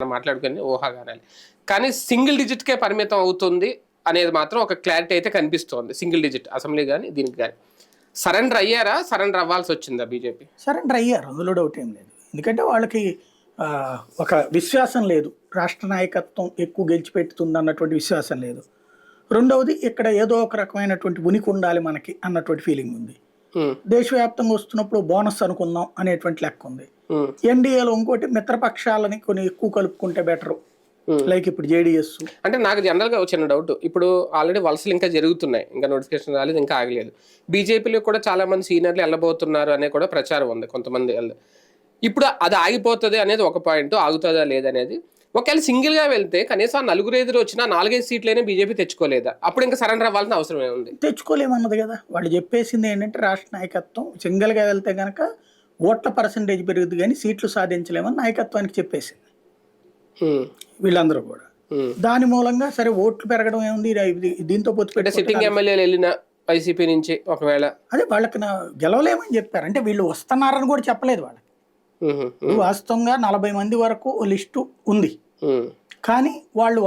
మనం మాట్లాడుకుని ఊహాగానాలు కానీ సింగిల్ డిజిట్కే పరిమితం అవుతుంది అనేది మాత్రం ఒక క్లారిటీ అయితే కనిపిస్తోంది. సింగిల్ డిజిట్ అసెంబ్లీ కానీ దీనికి కానీ. సరెండర్ అయ్యారా? సరెండర్ అవ్వాల్సి వచ్చిందా బీజేపీ? సరెండర్ అయ్యారు. అందులో డౌట్ ఏం లేదు. ఎందుకంటే వాళ్ళకి ఒక విశ్వాసం లేదు. రాష్ట్ర నాయకత్వం ఎక్కువ గెలిచిపెట్టుతుంది అన్నటువంటి విశ్వాసం లేదు. రెండవది ఇక్కడ ఏదో ఒక రకమైనటువంటి ఉనికి ఉండాలి మనకి అన్నటువంటి ఫీలింగ్ ఉంది. దేశవ్యాప్తంగా వస్తున్నప్పుడు బోనస్ అనుకుందాం అనేటువంటి లెక్క ఉంది. ఎన్డీఏలో ఇంకోటి మిత్రపక్షాలని కొన్ని ఎక్కువ కలుపుకుంటే బెటరు. లైక్ ఇప్పుడు జేడిఎస్. అంటే నాకు జనరల్గా వచ్చిన డౌట్. ఇప్పుడు ఆల్రెడీ వలసలు ఇంకా జరుగుతున్నాయి. ఇంకా నోటిఫికేషన్ రాలేదు ఇంకా ఆగలేదు. బీజేపీలో కూడా చాలా మంది సీనియర్లు వెళ్ళబోతున్నారు అనే కూడా ప్రచారం ఉంది కొంతమంది. ఇప్పుడు అది ఆగిపోతుంది అనేది ఒక పాయింట్. ఆగుతుందా లేదనేది ఒకవేళ సింగిల్గా వెళ్తే కనీసం నలుగురు ఎదురు వచ్చినా నాలుగైదు సీట్లైనా బీజేపీ తెచ్చుకోలేదా? అప్పుడు ఇంకా సరెండర్ అవ్వాల్సిన అవసరం ఏముంది తెచ్చుకోలేమన్నది కదా. వాళ్ళు చెప్పేసింది ఏంటంటే రాష్ట్ర నాయకత్వం సింగిల్గా వెళ్తే కనుక ఓట్ల పర్సంటేజ్ పెరుగుద్ది కానీ సీట్లు సాధించలేమని నాయకత్వానికి చెప్పేసింది. వీళ్ళందరూ కూడా. దాని మూలంగా సరే ఓట్లు పెరగడం ఏముంది దీంతో పొత్తు పెట్టి సిట్టింగ్ ఎమ్మెల్యేలు వెళ్ళిన వైసీపీ నుంచి ఒకవేళ అదే వాళ్ళకి గెలవలేమని చెప్పారు అంటే వీళ్ళు వస్తున్నారని కూడా చెప్పలేదు వాళ్ళకి. వాస్తవంగా నలభై మంది వరకు లిస్టు ఉంది. కానీ వాళ్ళు